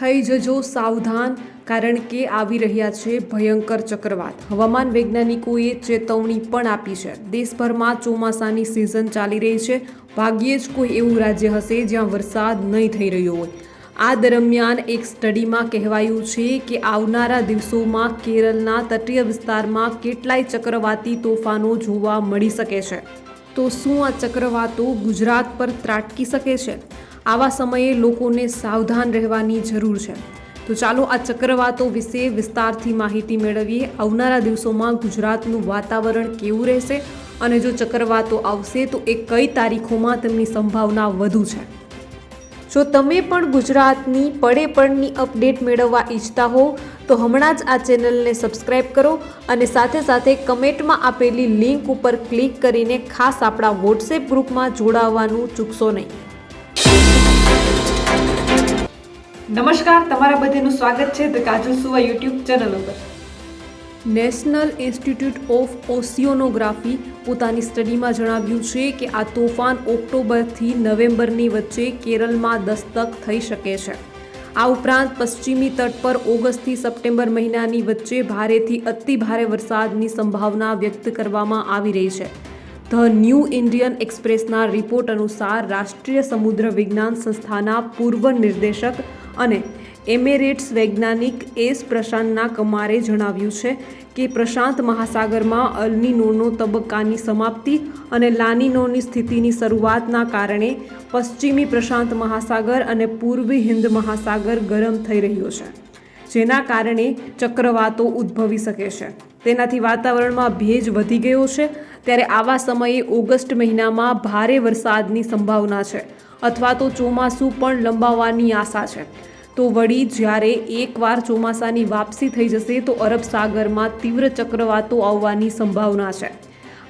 થઈ જજો સાવધાન, કારણ કે આવી રહ્યા છે ભયંકર ચક્રવાત. હવામાન વૈજ્ઞાનિકોએ ચેતવણી પણ આપી છે. દેશભરમાં ચોમાસાની સિઝન ચાલી રહી છે. ભાગ્યે જ કોઈ એવું રાજ્ય હશે જ્યાં વરસાદ નહીં થઈ રહ્યો હોય. આ દરમિયાન એક સ્ટડીમાં કહેવાયું છે કે આવનારા દિવસોમાં કેરળના તટીય વિસ્તારમાં કેટલાય ચક્રવાતી તોફાનો જોવા મળી શકે છે. તો શું આ ચક્રવાતો ગુજરાત પર ત્રાટકી શકે છે? આવા સમયે લોકોને સાવધાન રહેવાની જરૂર છે. તો ચાલો આ ચક્રવાતો વિશે વિસ્તારથી માહિતી મેળવીએ. આવનારા દિવસોમાં ગુજરાતનું વાતાવરણ કેવું રહેશે અને જો ચક્રવાતો આવશે તો એ કઈ તારીખોમાં તેમની સંભાવના વધુ છે? જો તમે પણ ગુજરાતની પડે પડની અપડેટ મેળવવા ઈચ્છતા હો, તો હમણાં જ આ ચેનલને સબસ્ક્રાઇબ કરો અને સાથે સાથે કમેન્ટમાં આપેલી લિંક ઉપર ક્લિક કરીને ખાસ આપણા વોટ્સએપ ગ્રુપમાં જોડાવવાનું ચૂકશો નહીં. નમસ્કાર, તમારા બધાનું સ્વાગત છે the Kajal Suva YouTube channel ઉપર. નેશનલ ઇન્સ્ટિટ્યૂટ ઓફ ઓસિયોનોગ્રાફી પોતાની સ્ટડીમાં જણાવ્યું છે કે આ તોફાન ઓક્ટોબરથી નવેમ્બરની વચ્ચે કેરળમાં દસ્તક થઈ શકે છે. આ ઉપરાંત પશ્ચિમી તટ પર ઓગસ્ટથી સપ્ટેમ્બર મહિનાની વચ્ચે ભારેથી અતિ ભારે વરસાદની સંભાવના વ્યક્ત કરવામાં આવી રહી છે. ધ ન્યૂ ઇન્ડિયન એક્સપ્રેસના રિપોર્ટ અનુસાર રાષ્ટ્રીય સમુદ્ર વિજ્ઞાન સંસ્થાના પૂર્વ નિર્દેશક અને એમેરેટ્સ વૈજ્ઞાનિક એસ પ્રશાંતના કમારે જણાવ્યું છે કે પ્રશાંત મહાસાગરમાં અલનીનોનો તબક્કાની સમાપ્તિ અને લાનીનોની સ્થિતિની શરૂઆતના કારણે પશ્ચિમી પ્રશાંત મહાસાગર અને પૂર્વી હિન્દ મહાસાગર ગરમ થઈ રહ્યો છે, જેના કારણે ચક્રવાતો ઉદ્ભવી શકે છે. તેનાથી વાતાવરણમાં ભેજ વધી ગયો છે. ત્યારે આવા સમયે ઓગસ્ટ મહિનામાં ભારે વરસાદની સંભાવના છે. અથવા તો ચોમાસું પણ લંબાવવાની આશા છે. તો વળી જ્યારે એકવાર ચોમાસાની વાપસી થઈ જશે, તો અરબ સાગરમાં તીવ્ર ચક્રવાતો આવવાની સંભાવના છે.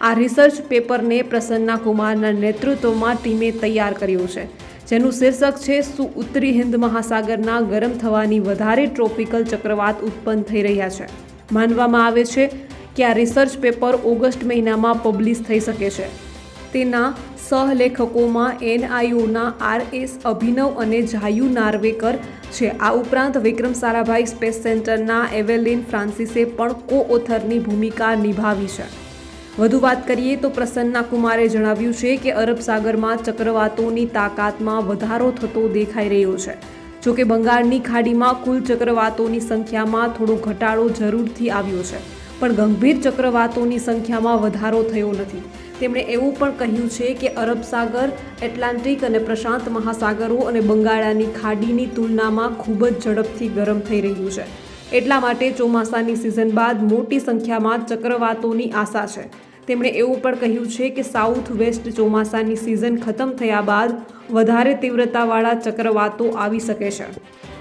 આ રિસર્ચ પેપરને પ્રસન્ના કુમારના નેતૃત્વમાં ટીમે તૈયાર કર્યું છે. જેનું શીર્ષક છે, શું ઉત્તરી હિન્દ મહાસાગરના ગરમ થવાની વધારે ટ્રોપિકલ ચક્રવાત ઉત્પન્ન થઈ રહ્યા છે? માનવામાં આવે છે કે આ રિસર્ચ પેપર ઓગસ્ટ મહિનામાં પબ્લિશ થઈ શકે છે. તેના સહલેખકોમાં આર એસ અભિનવ અને જાયુ નાર્વેકર છે. આ ઉપરાંત વિક્રમ સારાભાઈ સ્પેસ સેન્ટરના એવેલિન ફ્રાન્સિસે પણ કો ઓથરની ભૂમિકા નિભાવી છે. વધુ વાત કરીએ તો પ્રસન્ના કુમારે જણાવ્યું છે કે અરબ સાગરમાં ચક્રવાતોની તાકાતમાં વધારો થતો દેખાઈ રહ્યો છે. જોકે બંગાળની ખાડીમાં કુલ ચક્રવાતોની સંખ્યામાં થોડો ઘટાડો જરૂરથી આવ્યો છે. પણ ગંભીર ચક્રવાતોની સંખ્યામાં વધારો થયો નથી. તેમણે એવું પણ કહ્યું છે કે અરબ સાગર, એટલાન્ટિક અને પ્રશાંત મહાસાગરો અને બંગાળાની ખાડીની તુલનામાં ખૂબ જ ઝડપથી ગરમ થઈ રહ્યું છે. એટલા માટે ચોમાસાની સિઝન બાદ મોટી સંખ્યામાં ચક્રવાતોની આશા છે. તેમણે એવું પણ કહ્યું છે કે સાઉથ વેસ્ટ ચોમાસાની સિઝન ખતમ થયા બાદ વધારે તીવ્રતાવાળા ચક્રવાતો આવી શકે છે.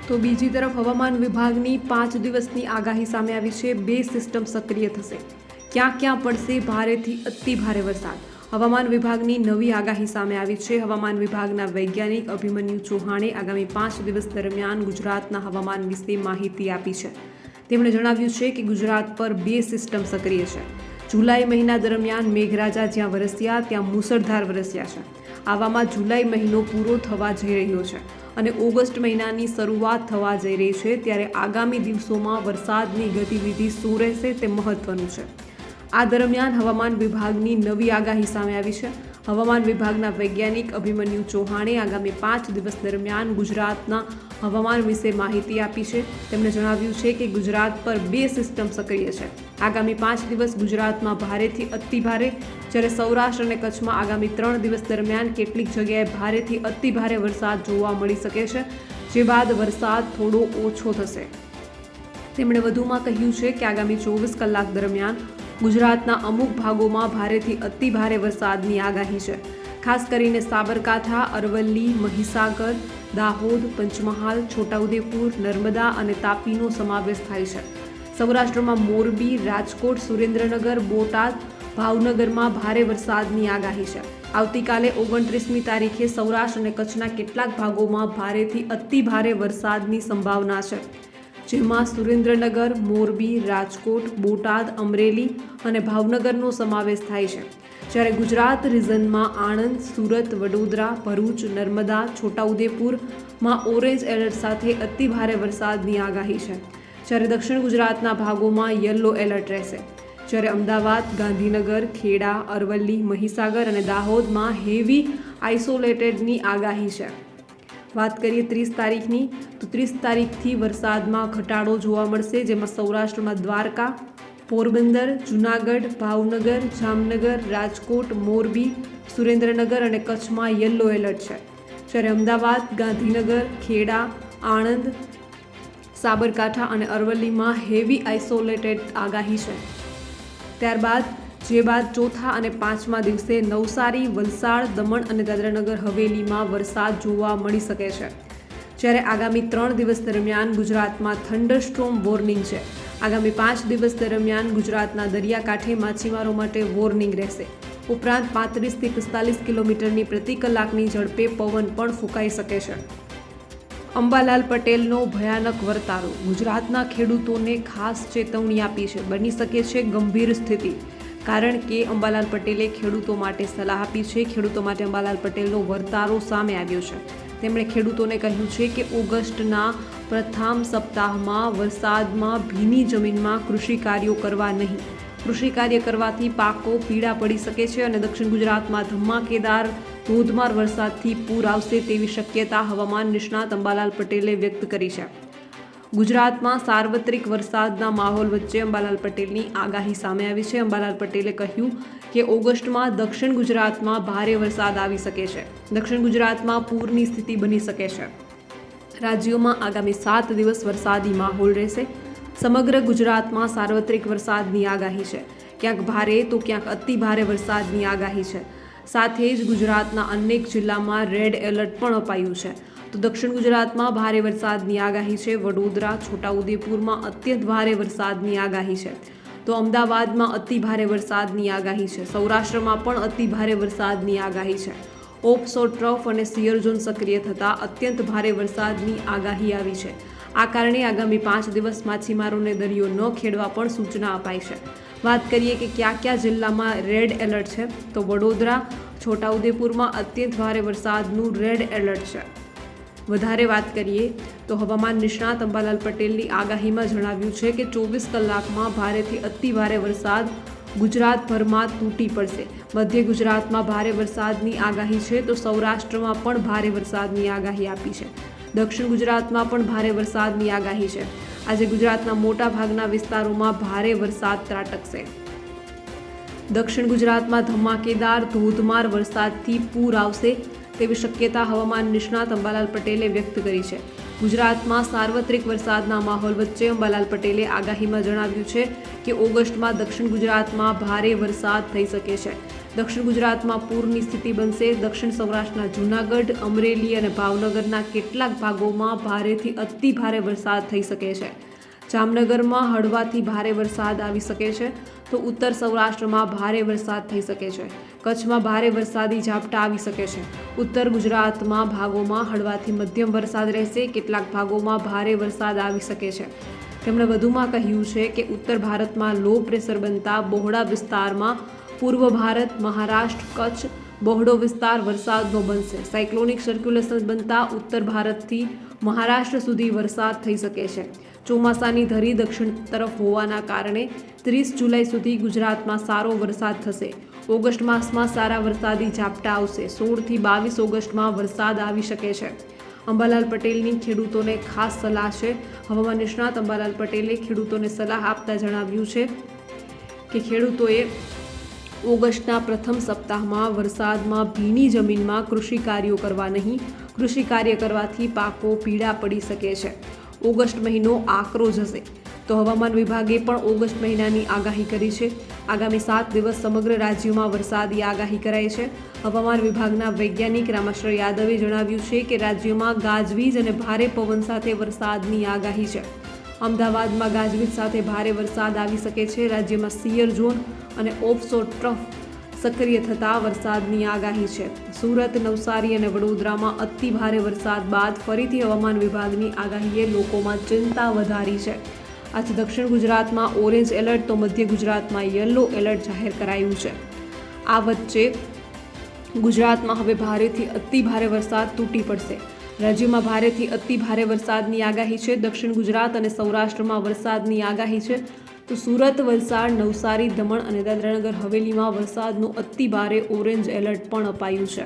તો બીજી તરફ હવામાન વિભાગની પાંચ દિવસની આગાહી સામે આવી છે. બે સિસ્ટમ સક્રિય થશે. ક્યાં ક્યાં પડશે ભારેથી અતિ ભારે વરસાદ? હવામાન વિભાગની નવી આગાહી સામે આવી છે. હવામાન વિભાગના વૈજ્ઞાનિક અભિમન્યુ ચૌહાણે આગામી પાંચ દિવસ દરમિયાન ગુજરાતના હવામાન વિશે માહિતી આપી છે. તેમણે જણાવ્યું છે કે ગુજરાત પર બે સિસ્ટમ સક્રિય છે. જુલાઈ મહિના દરમિયાન મેઘરાજા જ્યાં વરસ્યા, ત્યાં મુસળધાર વરસ્યા છે. આવામાં જુલાઈ મહિનો પૂરો થવા જઈ રહ્યો છે અને ઓગસ્ટ મહિનાની શરૂઆત થવા જઈ રહી છે, ત્યારે આગામી દિવસોમાં વરસાદની ગતિવિધિ શું રહેશે તે મહત્વનું છે. આ દરમિયાન હવામાન વિભાગની નવી આગાહી સામે આવી છે. હવામાન વિભાગના વૈજ્ઞાનિક અભિમન્યુ ચૌહાણે આગામી પાંચ દિવસ દરમિયાન ગુજરાતના હવામાન વિશે માહિતી આપી છે. તેમણે જણાવ્યું છે કે ગુજરાત પર બે સિસ્ટમ સક્રિય છે. આગામી પાંચ દિવસ ગુજરાતમાં ભારેથી અતિ ભારે જ્યારે સૌરાષ્ટ્ર અને કચ્છમાં આગામી ત્રણ દિવસ દરમિયાન કેટલીક જગ્યાએ ભારેથી અતિ ભારે વરસાદ જોવા મળી શકે છે, જે બાદ વરસાદ થોડો ઓછો થશે. તેમણે વધુમાં કહ્યું છે કે આગામી ચોવીસ કલાક દરમિયાન ગુજરાતના અમુક ભાગોમાં ભારેથી અતિ ભારે વરસાદની આગાહી છે. ખાસ કરીને સાબરકાંઠા, અરવલ્લી, મહીસાગર, દાહોદ, પંચમહાલ, છોટાઉદેપુર, નર્મદા અને તાપીનો સમાવેશ થાય છે. સૌરાષ્ટ્રમાં મોરબી, રાજકોટ, સુરેન્દ્રનગર, બોટાદ, ભાવનગરમાં ભારે વરસાદની આગાહી છે. આવતીકાલે ઓગણત્રીસમી તારીખે સૌરાષ્ટ્ર અને કચ્છના કેટલાક ભાગોમાં ભારેથી અતિ ભારે વરસાદની સંભાવના છે. જેમાં સુરેન્દ્રનગર, મોરબી, રાજકોટ, બોટાદ, અમરેલી અને ભાવનગરનો સમાવેશ થાય છે. જ્યારે ગુજરાત, રિઝનમાં આણંદ, સુરત, વડોદરા, ભરૂચ, નર્મદા છોટાઉદેપુરમાં ઓરેન્જ એલર્ટ સાથે અતિભારે વરસાદની આગાહી છે. જ્યારે દક્ષિણ ગુજરાતના ભાગોમાં યલો એલર્ટ રહેશે. જ્યારે અમદાવાદ, ગાંધીનગર, ખેડા, અરવલ્લી, મહીસાગર અને દાહોદમાં હેવી આઇસોલેટેડની આગાહી છે. વાત કરીએ ત્રીસ તારીખની, તો ત્રીસ તારીખથી વરસાદમાં ઘટાડો જોવા મળશે, જેમાં સૌરાષ્ટ્રમાં દ્વારકા, પોરબંદર, જુનાગઢ, ભાવનગર, જામનગર, રાજકોટ, મોરબી, સુરેન્દ્રનગર અને કચ્છમાં યલો એલર્ટ છે. જ્યારે અમદાવાદ, ગાંધીનગર, ખેડા, આણંદ, સાબરકાંઠા અને અરવલ્લીમાં હેવી આઇસોલેટેડ આગાહી છે. ત્યારબાદ જે બાદ ચોથા અને પાંચમા દિવસે નવસારી, વલસાડ, દમણ અને દાદરાનગર હવેલીમાં વરસાદ જોવા મળી શકે છે. જ્યારે આગામી ત્રણ દિવસ દરમિયાન ગુજરાતમાં થંડરસ્ટ્રોમ વોર્નિંગ છે. આગામી પાંચ દિવસ દરમિયાન ગુજરાતના દરિયાકાંઠે માછીમારો માટે વોર્નિંગ રહેશે. ઉપરાંત પાંત્રીસથી પિસ્તાલીસ કિલોમીટરની પ્રતિ કલાકની ઝડપે પવન પણ ફૂંકાઈ શકે છે. અંબાલાલ પટેલનો ભયાનક વર્તારો ગુજરાતના ખેડૂતોને ખાસ ચેતવણી આપી છે. બની શકે છે ગંભીર સ્થિતિ. કારણ કે અંબાલાલ પટેલે ખેડૂતો માટે સલાહ આપી છે. ખેડૂતો માટે અંબાલાલ પટેલનો વર્તારો સામે આવ્યો છે. તેમણે ખેડૂતોને કહ્યું છે કે ઓગસ્ટના પ્રથમ સપ્તાહમાં વરસાદમાં ભીની જમીનમાં કૃષિ કાર્યો કરવા નહીં. કૃષિ કાર્ય કરવાથી પાકો પીડા પડી શકે છે અને દક્ષિણ ગુજરાતમાં ધમાકેદાર ધોધમાર વરસાદથી પૂર આવશે તેવી શક્યતા હવામાન નિષ્ણાત અંબાલાલ પટેલે વ્યક્ત કરી છે. ગુજરાતમાં સાર્વત્રિક વરસાદના માહોલ વચ્ચે અંબાલાલ પટેલની આગાહી સામે આવી છે. અંબાલાલ પટેલે કહ્યું કે ઓગસ્ટમાં દક્ષિણ ગુજરાતમાં ભારે વરસાદ આવી શકે છે. દક્ષિણ ગુજરાતમાં પૂરની સ્થિતિ બની શકે છે. રાજ્યોમાં આગામી સાત દિવસ વરસાદી માહોલ રહેશે. સમગ્ર ગુજરાતમાં સાર્વત્રિક વરસાદની આગાહી છે. ક્યાંક ભારે તો ક્યાંક અતિ ભારે વરસાદની આગાહી છે. સાથે જ ગુજરાતના અનેક જિલ્લામાં રેડ એલર્ટ પણ અપાયું છે. તો દક્ષિણ ગુજરાતમાં ભારે વરસાદની આગાહી છે. વડોદરા, છોટાઉદેપુરમાં અત્યંત ભારે વરસાદની આગાહી છે. તો અમદાવાદમાં અતિ ભારે વરસાદની આગાહી છે. સૌરાષ્ટ્રમાં પણ અતિ ભારે વરસાદની આગાહી છે. ઓપસો ટ્રફ અને સિયરઝોન સક્રિય થતાં અત્યંત ભારે વરસાદની આગાહી આવી છે. આ કારણે આગામી પાંચ દિવસ માછીમારોને દરિયો ન ખેડવા પણ સૂચના અપાઈ છે. વાત કરીએ કે કયા કયા જિલ્લામાં રેડ એલર્ટ છે, તો વડોદરા, છોટાઉદેપુરમાં અત્યંત ભારે વરસાદનું રેડ એલર્ટ છે. વધારે વાત કરીએ તો હવામાન નિષ્ણાત અંબાલાલ પટેલની આગાહીમાં જણાવ્યું છે કે ચોવીસ કલાકમાં ભારેથી અતિ ભારે વરસાદ ગુજરાતભરમાં તૂટી પડશે. મધ્ય ગુજરાતમાં ભારે વરસાદની આગાહી છે તો સૌરાષ્ટ્રમાં પણ ભારે વરસાદની આગાહી આપી છે. દક્ષિણ ગુજરાતમાં પણ ભારે વરસાદની આગાહી છે. આજે ગુજરાતના મોટા ભાગના વિસ્તારોમાં ભારે વરસાદ ત્રાટકશે. દક્ષિણ ગુજરાતમાં ધમાકેદાર ધોધમાર વરસાદથી પૂર આવશે. તેવી શક્યતા હવામાન નિષ્ણાત અંબાલાલ પટેલે વ્યક્ત કરી છે. ગુજરાતમાં સાર્વત્રિક વરસાદના માહોલ વચ્ચે અંબાલાલ પટેલે આગાહીમાં જણાવ્યું છે કે ઓગસ્ટમાં દક્ષિણ ગુજરાતમાં ભારે વરસાદ થઈ શકે છે. દક્ષિણ ગુજરાતમાં પૂરની સ્થિતિ બનશે. દક્ષિણ સૌરાષ્ટ્રના જૂનાગઢ, અમરેલી અને ભાવનગરના કેટલાક ભાગોમાં ભારેથી અતિ ભારે વરસાદ થઈ શકે છે. જામનગરમાં હળવાથી ભારે વરસાદ આવી શકે છે. તો ઉત્તર સૌરાષ્ટ્રમાં ભારે વરસાદ થઈ શકે છે. કચ્છમાં ભારે વરસાદી ઝાપટા આવી શકે છે. ઉત્તર ગુજરાતમાં ભાગોમાં હળવાથી મધ્યમ વરસાદ રહેશે. કેટલાક ભાગોમાં ભારે વરસાદ આવી શકે છે. તેમણે વધુમાં કહ્યું છે કે ઉત્તર ભારતમાં લો પ્રેશર બનતા બહોળા વિસ્તારમાં પૂર્વ ભારત, મહારાષ્ટ્ર, કચ્છ બહોળો વિસ્તાર વરસાદનો બનશે. સાયક્લોનિક સર્ક્યુલેશન બનતા ઉત્તર ભારતથી મહારાષ્ટ્ર સુધી વરસાદ થઈ શકે છે. ચોમાસાની ધરી દક્ષિણ તરફ હોવાના કારણે ત્રીસ જુલાઈ સુધી ગુજરાતમાં સારો વરસાદ થશે. ઓગસ્ટ માસમાં સારા વરસાદી ઝાપટા આવશે. સોળથી બાવીસ ઓગસ્ટમાં વરસાદ આવી શકે છે. અંબાલાલ પટેલની ખેડૂતોને ખાસ સલાહ છે. હવામાન નિષ્ણાત અંબાલાલ પટેલે ખેડૂતોને સલાહ આપતા જણાવ્યું છે કે ખેડૂતોએ ઓગસ્ટના પ્રથમ સપ્તાહમાં વરસાદમાં ભીની જમીનમાં કૃષિ કાર્યો કરવા નહીં. કૃષિ કાર્ય કરવાથી પાકો પીળા પડી શકે છે. ઓગસ્ટ મહિનો આકરો જશે. તો હવામાન વિભાગે પણ ઓગસ્ટ મહિનાની આગાહી કરી છે. આગામી સાત દિવસ સમગ્ર રાજ્યમાં વરસાદની આગાહી કરાઈ છે. હવામાન વિભાગના વૈજ્ઞાનિક રામાશ્ર યાદવે જણાવ્યું છે કે રાજ્યમાં ગાજવીજ અને ભારે પવન સાથે વરસાદની આગાહી છે. અમદાવાદમાં ગાજવીજ સાથે ભારે વરસાદ આવી શકે છે. રાજ્યમાં સિયર ઝોન અને ઓફસો ટ્રફ સક્રિય થતાં વરસાદની આગાહી છે. સુરત, નવસારી અને વડોદરામાં અતિ ભારે વરસાદ બાદ ફરીથી હવામાન વિભાગની આગાહીએ લોકોમાં ચિંતા વધારી છે. આજે દક્ષિણ ગુજરાતમાં ઓરેન્જ એલર્ટ તો મધ્ય ગુજરાતમાં યલો એલર્ટ જાહેર કરાયું છે. આ વચ્ચે ગુજરાતમાં હવે ભારેથી અતિ ભારે વરસાદ તૂટી પડશે. રાજ્યમાં ભારેથી અતિ ભારે વરસાદની આગાહી છે. દક્ષિણ ગુજરાત અને સૌરાષ્ટ્રમાં વરસાદની આગાહી છે. તો સુરત, વલસાડ, નવસારી, દમણ અને દાદરાનગર હવેલીમાં વરસાદનું અતિ ભારે ઓરેન્જ એલર્ટ પણ અપાયું છે.